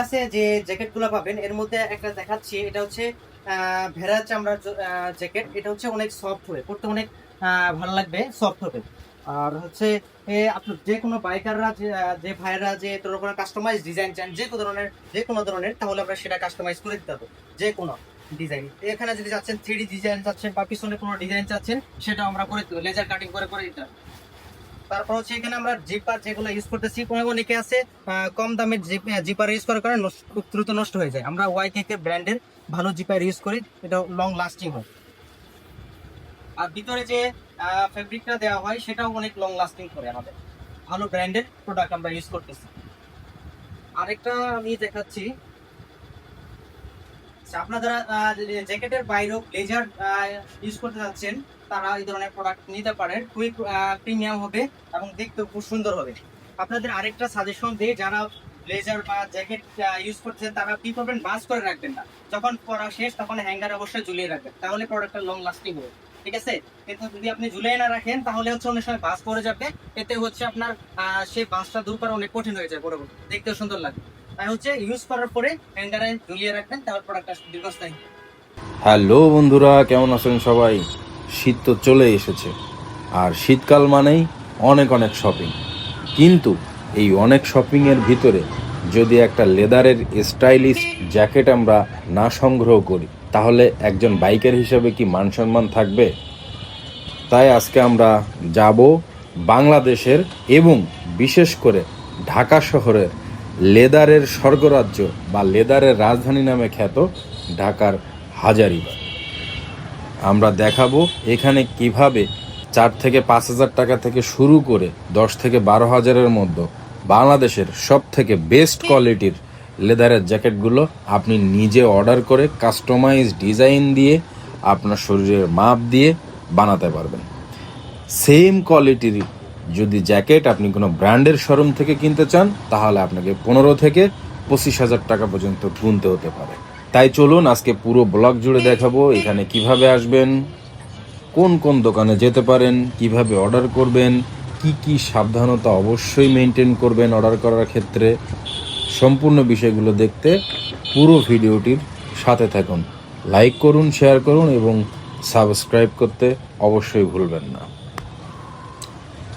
কাছে যে জ্যাকেটগুলো পাবেন এর মধ্যে একটা দেখাচ্ছি এটা হচ্ছে ভেড়ার চামড়ার জ্যাকেট। এটা হচ্ছে অনেক সফট হবে পড়তে অনেক ভালো লাগবে সফট হবে। আর হচ্ছে এ, আপনি যে কোনো বাইকাররা যে ভাইয়েরা যে কোনো কাস্টমাইজ ডিজাইন চান যে কোনো ধরনের যে কোনো ধরনের তাহলে আমরা সেটা কাস্টমাইজ করে দিতে পারব যে কোনো ডিজাইন এখানে যদি চাচ্ছেন থ্রি ডিজাইন চাচ্ছেন বা পিছনে কোনো ডিজাইন চাচ্ছেন সেটা আমরা করে দেবো লেজার কাটিং করে করে দিতে পারব। তারপর হচ্ছে এখানে আমরা জিপার যেগুলো ইউজ করতেছি কোনো অনেকে আছে কম দামের জিপার ইউজ করার কারণে খুব দ্রুত নষ্ট হয়ে যায়। আমরা ওয়াই কে ব্র্যান্ডের ভালো জিপার ইউজ করি এটা লং লাস্টিং হয়। আর ভিতরে যে ফেব্রিকটা দেওয়া হয় সেটাও অনেক লং লাস্টিং করে আমাদের। ভালো ব্র্যান্ডের প্রোডাক্ট আমরা ইউজ করতেছি। আরেকটা আমি দেখাচ্ছি। আচ্ছা, আপনারা জ্যাকেটের বাইরেও ব্লেজার ইউজ করতে যাচ্ছেন তারা এই ধরনের প্রোডাক্ট নিতে পারেন খুবই প্রিমিয়াম হবে এবং দেখতে খুব সুন্দর হবে। আপনাদের আরেকটা সাজেশন দিই যারা ব্লেজার বা জ্যাকেট ইউজ করছেন, তারা কি করবেন? বাস করে রাখবেন না। যখন পরা শেষ, তখন হ্যাঙ্গার অবশ্যই ঝুলিয়ে রাখবেন। তাহলে প্রোডাক্টটা লং লাস্টিং হবে। ঠিক আছে? কিন্তু যদি আপনি ঝুলিয়ে না রাখেন, তাহলে হচ্ছে অনেক সময় বাস পরে যাবে। এতে হচ্ছে আপনার সেই বাসটা দূর করা অনেক কঠিন হয়ে যায় পরবর্তী দেখতেও সুন্দর লাগবে তাই হচ্ছে ইউজ করার পরে হ্যাঙ্গারে ঝুলিয়ে রাখবেন, তাহলে প্রোডাক্টটা দীর্ঘস্থায়ী হ্যালো বন্ধুরা, কেমন আছেন সবাই? শীত তো চলে এসেছে। আর শীতকাল মানেই অনেক অনেক শপিং কিন্তু এই অনেক শপিংয়ের ভিতরে যদি একটা লেদারের স্টাইলিশ জ্যাকেট আমরা না সংগ্রহ করি, তাহলে একজন বাইকার হিসেবে কি মান সম্মান থাকবে? তাই আজকে আমরা যাব বাংলাদেশের এবং বিশেষ করে ঢাকা শহরের লেদারের স্বর্গরাজ্য বা লেদারের রাজধানী নামে খ্যাত ঢাকার হাজারিবাগ। আমরা দেখাবো এখানে কীভাবে চার থেকে পাঁচ হাজার টাকা থেকে শুরু করে দশ থেকে বারো হাজারের মধ্যে বাংলাদেশের সব থেকে বেস্ট কোয়ালিটির লেদারের জ্যাকেটগুলো আপনি নিজে অর্ডার করে কাস্টমাইজ ডিজাইন দিয়ে আপনার শরীরের মাপ দিয়ে বানাতে পারবেন। সেম কোয়ালিটির যদি জ্যাকেট আপনি কোনো ব্র্যান্ডের শোরুম থেকে কিনতে চান, তাহলে আপনাকে পনেরো থেকে পঁচিশ হাজার টাকা পর্যন্ত গুনতে হতে পারে। তাই চলুন আজকে পুরো ব্লগ জুড়ে দেখাবো এখানে কীভাবে আসবেন, কোন কোন দোকানে যেতে পারেন, কীভাবে অর্ডার করবেন, কি কি সাবধানতা অবশ্যই মেনটেন করবেন অর্ডার করার ক্ষেত্রে। সম্পূর্ণ বিষয়গুলো দেখতে পুরো ভিডিওটির সাথে থাকুন। লাইক করুন, শেয়ার করুন এবং সাবস্ক্রাইব করতে অবশ্যই ভুলবেন না।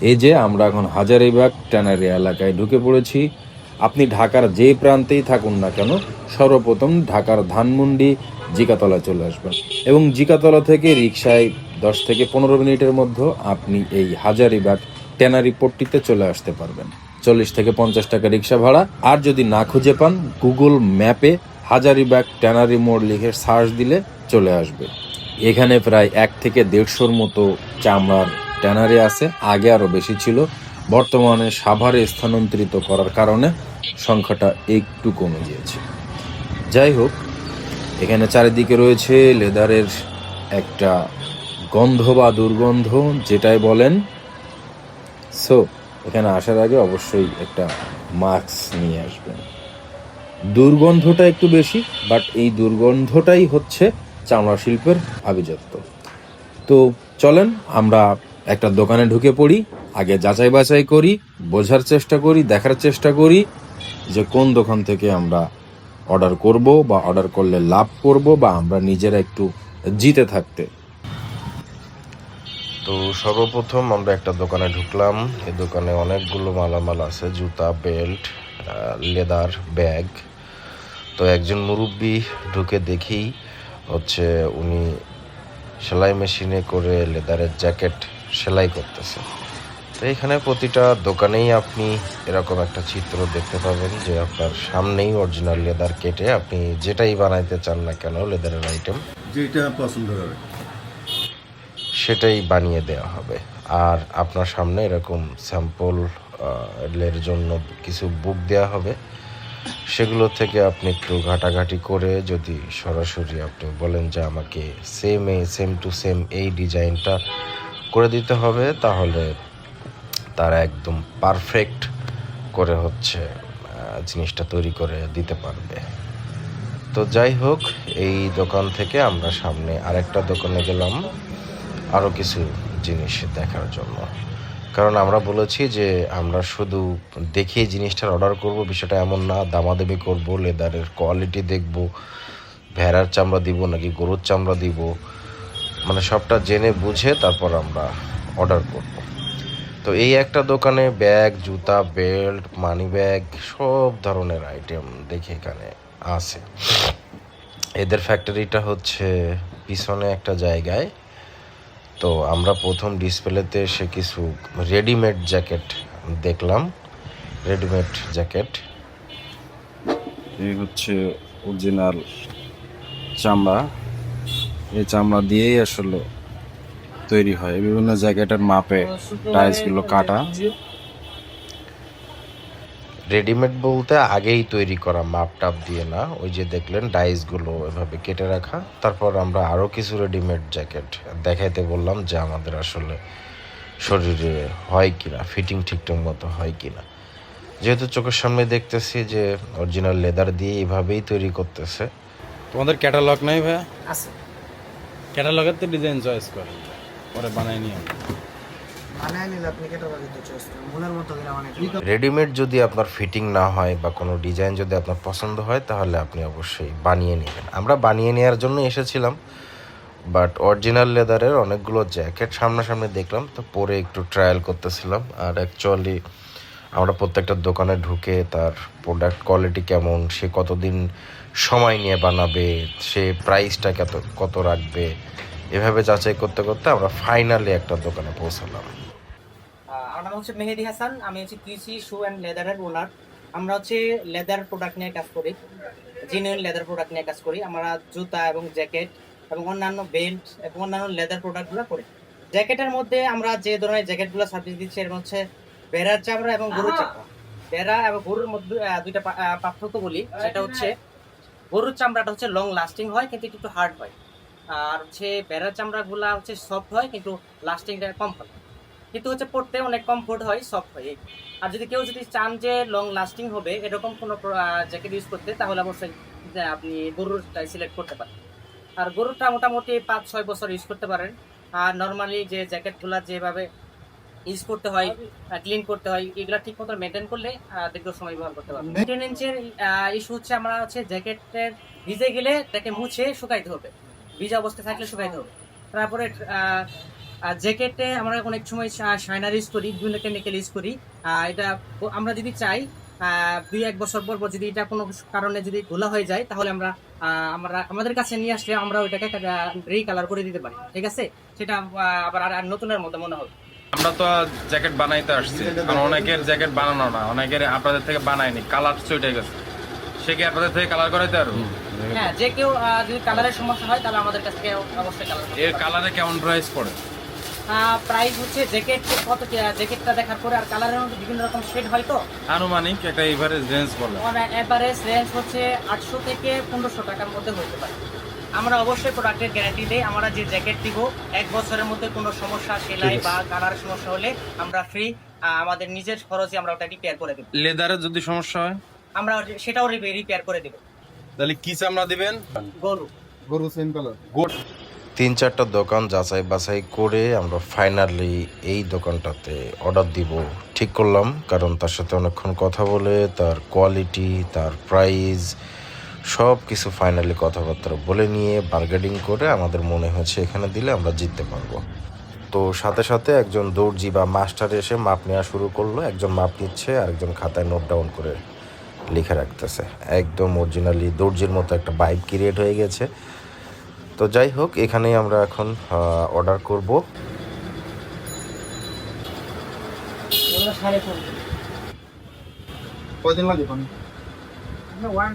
এই যে আমরা এখন হাজারিবাগ, ট্যানারি এলাকায় ঢুকে পড়েছি। আপনি ঢাকার যে প্রান্তেই থাকুন না কেন, সর্বপ্রথম ঢাকার ধানমন্ডি জিকাতলা চলে আসবেন। এবং জিকাতলা থেকে রিক্সায় দশ থেকে পনেরো মিনিটের মধ্যে আপনি এই হাজারিবাগ ট্যানারি পট্টিতে চলে আসতে পারবেন। চল্লিশ থেকে পঞ্চাশ টাকা রিক্সা ভাড়া। আর যদি না খুঁজে পান, গুগল ম্যাপে হাজারিবাগ ট্যানারি মোড় লিখে সার্চ দিলে চলে আসবে। এখানে প্রায় এক থেকে দেড়শোর মতো চামড়ার ট্যানারি আছে। আগে আরও বেশি ছিল। বর্তমানে সাভারে স্থানান্তরিত করার কারণে সংখ্যাটা একটু কমে গিয়েছে। যাই হোক, এখানে চারিদিকে রয়েছে লেদারের একটা গন্ধ বা দুর্গন্ধ, যেটাই বলেন। সো এখানে আসার আগে অবশ্যই একটা মাস্ক নিয়ে আসবেন। দুর্গন্ধটা একটু বেশি বাট এই দুর্গন্ধটাই হচ্ছে চামড়া শিল্পের আভিজাত্য। তো চলেন, আমরা একটা দোকানে ঢুকে পড়ি, আগে যাচাই বাছাই করি, বোঝার চেষ্টা করি, দেখার চেষ্টা করি যে কোন দোকান থেকে আমরা অর্ডার করব বা অর্ডার করলে লাভ করব বা আমরা নিজেরা একটু জিতে থাকতে। তো সর্বপ্রথম আমরা একটা দোকানে ঢুকলাম। এই দোকানে অনেকগুলো মালামাল আছে, জুতা, বেল্ট লেদার ব্যাগ। তো একজন মুরব্বী ঢুকে দেখেই হচ্ছে উনি সেলাই মেশিনে করে লেদারের জ্যাকেট সেলাই করতেছে। তো এখানে প্রতিটা দোকানেই আপনি এরকম একটা চিত্র দেখতে পাবেন যে আপনার সামনেই অরিজিনাল লেদার কেটে আপনি যেটাই বানাইতে চান না কেন লেদারের আইটেম যেটা পছন্দ হবে। সেটাই বানিয়ে দেওয়া হবে। আর আপনার সামনে এরকম স্যাম্পল এর জন্য কিছু বুক দেওয়া হবে। সেগুলো থেকে আপনি একটু ঘাটাঘাটি করে যদি সরাসরি আপনি বলেন যে আমাকে সেম এই সেম টু সেম এই ডিজাইনটা করে দিতে হবে তাহলে তারা একদম পারফেক্ট করে হচ্ছে জিনিসটা তৈরি করে দিতে পারবে। তো যাই হোক, এই দোকান থেকে আমরা সামনে আরেকটা দোকানে গেলাম আরও কিছু জিনিস দেখার জন্য। কারণ আমরা বলেছি যে আমরা শুধু দেখে জিনিসটার অর্ডার করব, বিষয়টা এমন না, দামাদামি করব, লেদারের কোয়ালিটি দেখব, ভেড়ার চামড়া দিব নাকি গরুর চামড়া দিব মানে সবটা জেনে বুঝে তারপর আমরা অর্ডার করব। তো এই একটা দোকানে ব্যাগ, জুতা, বেল্ট মানি ব্যাগ সব ধরনের আইটেম দেখে এখানে আছে। এদের ফ্যাক্টরিটা হচ্ছে পিছনে একটা জায়গায়। তো আমরা প্রথম ডিসপ্লেতে এসে কিছু রেডিমেড জ্যাকেট দেখলাম। রেডিমেড জ্যাকেট এই হচ্ছে অরিজিনাল চামড়া। এই চামড়া দিয়েই আসলে তৈরি হয়। বিভিন্ন জ্যাকেটের মাপে টাইলসগুলো কাটা। রেডিমেড বলতে আগেই তৈরি করা মাপ টাপ দিয়ে না ওই যে দেখলেন ডাইসগুলো এভাবে কেটে রাখা। তারপর আমরা আরও কিছু রেডিমেড জ্যাকেট দেখাইতে বললাম যে আমাদের আসলে শরীরে হয় কি না ফিটিং ঠিকঠাক মতো হয় কি না যেহেতু চোখের সামনে দেখতেছি যে অরিজিনাল লেদার দিয়ে এইভাবেই তৈরি করতেছে। তোমাদের ক্যাটালগ নাই ভাইয়া? আছে। ক্যাটালগের তো ডিজাইন চয়েস করে পরে বানাই নিয়ে রেডিমেড যদি আপনার ফিটিং না হয় বা কোনো ডিজাইন যদি আপনার পছন্দ হয় তাহলে আপনি অবশ্যই বানিয়ে নেবেন। আমরা বানিয়ে নেওয়ার জন্য এসেছিলাম বাট অরিজিনাল লেদারের অনেকগুলো জ্যাকেট সামনাসামনি দেখলাম তো পরে একটু ট্রায়াল করতেছিলাম। আর অ্যাকচুয়ালি আমরা প্রত্যেকটা দোকানে ঢুকে তার প্রোডাক্ট কোয়ালিটি কেমন সে কতদিন সময় নিয়ে বানাবে সে প্রাইসটা কত কত রাখবে এভাবে যাচাই করতে করতে আমরা ফাইনালি একটা দোকানে পৌঁছালাম। আমার নাম হচ্ছে মেহেদি হাসান আমি হচ্ছে কৃষি শু অ্যান্ড লেদারের ওনার আমরা হচ্ছে লেদার প্রোডাক্ট নিয়ে কাজ করি জেনুইন লেদার প্রোডাক্ট নিয়ে কাজ করি। আমরা জুতা এবং জ্যাকেট এবং অন্যান্য বেল্ট এবং অন্যান্য লেদার প্রোডাক্টগুলো করি। জ্যাকেটের মধ্যে আমরা যে ধরনের জ্যাকেটগুলো সার্ভিস দিচ্ছি এর হচ্ছে বেড়ার চামড়া এবং গরুর চামড়া। বেড়া এবং গরুর মধ্যে দুইটা পার্থক্য বলি। সেটা হচ্ছে গরুর চামড়াটা হচ্ছে লং লাস্টিং হয় কিন্তু একটু হার্ড হয়। আর হচ্ছে বেড়ার চামড়াগুলা হচ্ছে সফট হয় কিন্তু লাস্টিংটা কম হয়। কিন্তু হচ্ছে পড়তে অনেক কমফোর্ট হয় সফট হয়। আর যদি কেউ যদি চান যে লং লাস্টিং হবে এরকম কোনো জ্যাকেট ইউজ করতে তাহলে অবশ্যই আপনি গরুরটাই সিলেক্ট করতে পারেন। আর গরুরটা মোটামুটি পাঁচ ছয় বছর ইউজ করতে পারেন। আর নর্মালি যে জ্যাকেটগুলো যেভাবে ইউজ করতে হয় ক্লিন করতে হয় এগুলো ঠিক মতো মেনটেন করলে দীর্ঘ সময় ব্যবহার করতে পারবেন। টেন ইঞ্চের ইস্যু হচ্ছে আমরা হচ্ছে জ্যাকেটের ভিজে গেলে তাকে মুছে শুকাইতে হবে। ভিজা অবস্থায় থাকলে শুকাইতে হবে তারপরে জ্যাকেটে আমরা অনেক সময় শাইনার ইউজ করি বিভিন্ন কেমিক্যাল ইউজ করি। এটা আমরা যদি চাই দুই এক বছর পর যদি এটা কোনো কারণে যদি ধুলা হয়ে যায় তাহলে আমরা আহ, আমরা আমাদের কাছে নিয়ে আসলে আমরা ওইটাকে রিকালার করে দিতে পারি। ঠিক আছে? সেটা আবার আর নতুনের মতো মনে হবে। আমরা তো জ্যাকেট বানাইতে আসছি। কারণ অনেকের জ্যাকেট বানানো না অনেকের আপনাদের থেকে বানায়নি কালার চটে গেছে। সে কি আপনাদের থেকে কালার করাইতে পারব? হ্যাঁ যে কেউ যদি কালারের সমস্যা হয় তাহলে আমাদের কাছ থেকে অবশ্যই কালারের কালারে কেমন প্রাইস পড়ে? প্রাইস হচ্ছে জ্যাকেট কত জ্যাকেটটা দেখার পরে আর কালারের মধ্যে বিভিন্ন রকম শেড হয় তো? আনুমানিক একটা এভারেজ রেঞ্জ বলে। এভারেজ রেঞ্জ হচ্ছে আটশো থেকে পনেরোশো টাকার মধ্যে হতে পারে। আমরা অবশ্যই প্রোডাক্টের গ্যারান্টি দিই আমরা যে জ্যাকেট দিব এক বছরের মধ্যে কোনো সমস্যা সেলাই বা কালার সমস্যা হলে আমরা ফ্রি আমাদের নিজের খরচে আমরা ওটা রিপেয়ার করে দেবো। লেদারের যদি সমস্যা হয়? আমরা সেটাও রিপেয়ার করে দেবো। তাহলে কি চামড়া দিবেন? গরু। গরু সেম কালার তিন চারটা দোকান যাচাই বাছাই করে আমরা ফাইনালি এই দোকানটাতে অর্ডার দিব। ঠিক করলাম কারণ তার সাথে অনেকক্ষণ কথা বলে তার কোয়ালিটি তার প্রাইস সব কিছু ফাইনালি কথাবার্তা বলে নিয়ে বার্গেনিং করে আমাদের মনে হয়েছে এখানে দিলে আমরা জিততে পারব। তো সাথে সাথে একজন দর্জি বা মাস্টার এসে মাপ নেওয়া শুরু করল একজন মাপ নিচ্ছে আর একজন খাতায় নোট ডাউন করে লিখে রাখতেছে। একদম অরিজিনালি দর্জির মতো একটা বাইক ক্রিয়েট হয়ে গেছে। তো যাই হোক এখানেই আমরা এখন অর্ডার করব। লাগে ওয়ান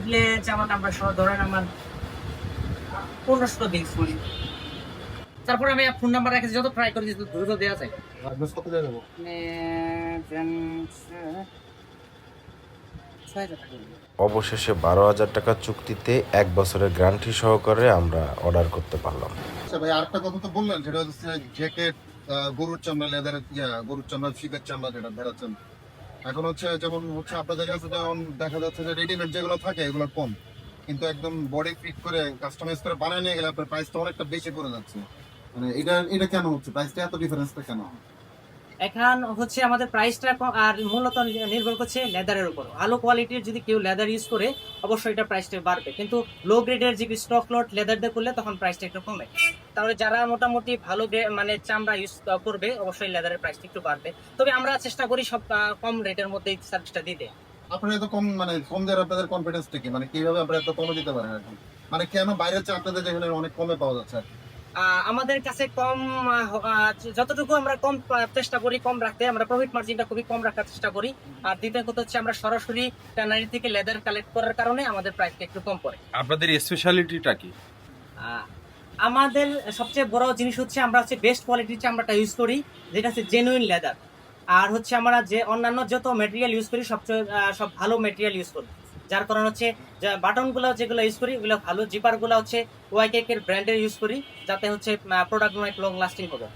যেমন আমরা সব ধরেন আমার পনেরোশো দিন তারপর আমি ফোন নাম্বার রেখেছি যত ট্রাই করি যত দ্রুত দেওয়া যায়। কত দিয়ে দেবো? অবশেষে বারো হাজার টাকা চুক্তিতে এক বছরের গ্যারান্টি সহকারে আমরা অর্ডার করতে পারলাম। আচ্ছা ভাই আরেকটা কথা তো বললেন সেটা হচ্ছে জ্যাকেট গরুর চামড়া লেদারের ইয়া গরুর চামড়া চামড়া যেটা চামড়া এখন হচ্ছে যেমন হচ্ছে আপনাদের কাছে যেমন দেখা যাচ্ছে যে রেডিমেড যেগুলো থাকে এগুলো কম। কিন্তু একদম বডি ফিট করে কাস্টমাইজ করে বানিয়ে নিয়ে গেলে আপনার প্রাইসটা অনেকটা বেশি পড়ে যাচ্ছে। মানে এটা এটা কেন হচ্ছে? প্রাইসটা এত ডিফারেন্সটা কেন? এখন হচ্ছে আমাদের প্রাইসটা আর মূলত নির্ভর করছে লেদারের উপর। ভালো কোয়ালিটির যদি কেউ লেদার ইউজ করে, অবশ্যই এটা প্রাইসটা বাড়বে। কিন্তু লো গ্রেডের যে স্টক লট লেদার দিয়ে করলে, তখন প্রাইসটা একটু কমে। তাহলে যারা মোটামুটি ভালো মানে চামড়া ইউজ করবে, অবশ্যই লেদারের প্রাইসটা একটু বাড়বে। তবে আমরা চেষ্টা করি সব কম রেটের মধ্যে সার্ভিসটা দিতে আপনারা এত কম মানে কম দেওয়ার আপনাদের কনফিডেন্সটা কি? মানে কীভাবে আপনারা এত কমে দিতে পারেন এখন মানে কেন বাইরের চেয়ে আপনাদের যেখানে অনেক কমে পাওয়া যাচ্ছে আমাদের কাছে কম যতটুকু আমরা কম চেষ্টা করি কম রাখতে আমরা প্রফিট মার্জিনটা খুবই কম রাখার চেষ্টা করি। আর দ্বিতীয় কথা হচ্ছে আমরা সরাসরি ট্যানারি থেকে লেদার কালেক্ট করার কারণে আমাদের প্রাইসটা একটু কম পড়ে। আপনাদের স্পেশালিটিটা কি? আমাদের সবচেয়ে বড় জিনিস হচ্ছে আমরা হচ্ছে বেস্ট কোয়ালিটির চামড়াটা ইউজ করি যেটা হচ্ছে জেনুইন লেদার আর হচ্ছে আমরা যে অন্যান্য যত মেটেরিয়াল ইউজ করি সবচেয়ে সব ভালো মেটেরিয়াল ইউজ করি। যার কারণ হচ্ছে বাটনগুলো যেগুলো ইউজ করি, ওগুলো ভালো। জিপারগুলো হচ্ছে ওয়াইকেক এর ব্র্যান্ডের ইউজ করি, যাতে হচ্ছে প্রোডাক্ট অনেক লং লাস্টিং হবে।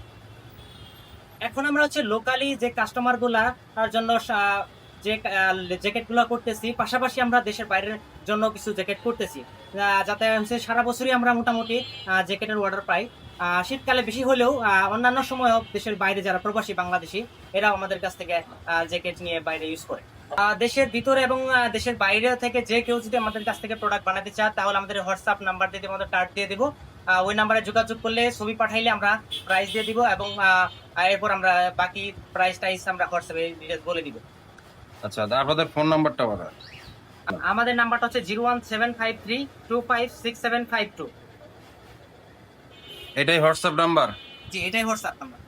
এখন আমরা হচ্ছে লোকালি যে কাস্টমারগুলা তার জন্য যে জ্যাকেটগুলো করতেছি, পাশাপাশি আমরা দেশের বাইরের জন্য কিছু জ্যাকেট করতেছি। যাতে হচ্ছে সারা বছরই আমরা মোটামুটি জ্যাকেটের অর্ডার পাই। শীতকালে বেশি হলেও অন্যান্য সময়ও দেশের বাইরে যারা প্রবাসী বাংলাদেশি, এরাও আমাদের কাছ থেকে জ্যাকেট নিয়ে বাইরে ইউজ করে। দেশের ভিতরে এবং দেশের বাইরে থেকে যে কেউ যদি আমাদের কাছ থেকে প্রোডাক্ট বানাতে চায় তাহলে আমাদের হোয়াটসঅ্যাপ নাম্বার দিয়ে দিব আমাদের কার্ড দিয়ে দিব। ওই নাম্বারে যোগাযোগ করলে ছবি পাঠাইলে আমরা প্রাইস দিয়ে দিব এবং এরপর আমরা বাকি প্রাইস টাইস আমরা হোয়াটসঅ্যাপে ডিটেলস বলে দিব। আচ্ছা আপনাদের ফোন নাম্বারটা বলেন। আমাদের নাম্বারটা হচ্ছে zero one seven five three two five six seven five two এটাই হোয়াটসঅ্যাপ নাম্বার জি এটাই হোয়াটসঅ্যাপ নাম্বার